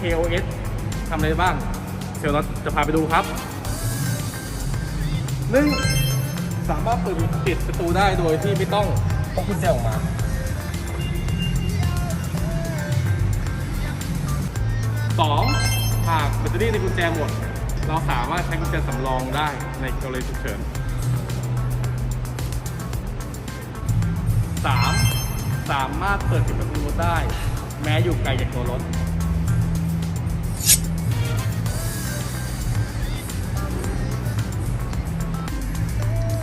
KOS ทำอะไรบ้างเซลล์น็อตจะพาไปดูครับหนึ่งสามารถเปิดปิดประตูได้โดยที่ไม่ต้องพกกุญแจออกมาสองหากแบตเตอรี่ในกุญแจหมด เราสามารถใช้กุญแจสำรองได้ในกรณีฉุกเฉินสามสามารถเปิดปิดประตูได้ แม้อยู่ไกลจากตัวรถ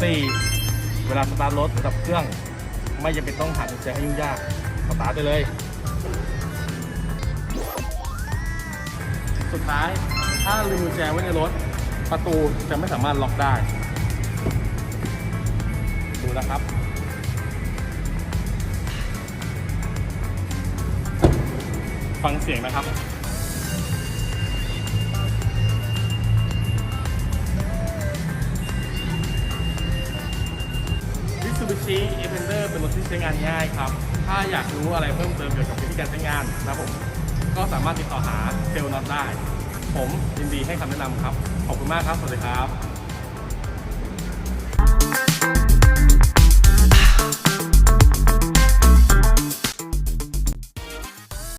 สี่เวลาสตาร์ทรถดับเครื่อง ไม่จำเป็นต้องหากุญแจให้ยุ่งยาก สตาร์ทได้เลย สุดท้ายถ้าลืมกุญแจไว้ในรถ ประตูจะไม่สามารถล็อกได้ ดูนะครับ ฟังเสียงนะครับ Mitsubishi Defender เป็นรถที่ใช้งานง่ายครับ ถ้าอยากรู้อะไรเพิ่มเติมเกี่ยวกับวิธีการใช้งานนะครับผม ก็สามารถติดต่อหาเซลล์น็อตได้ ผมยินดีให้คำแนะนำครับ ขอบคุณมากครับ สวัสดีครับ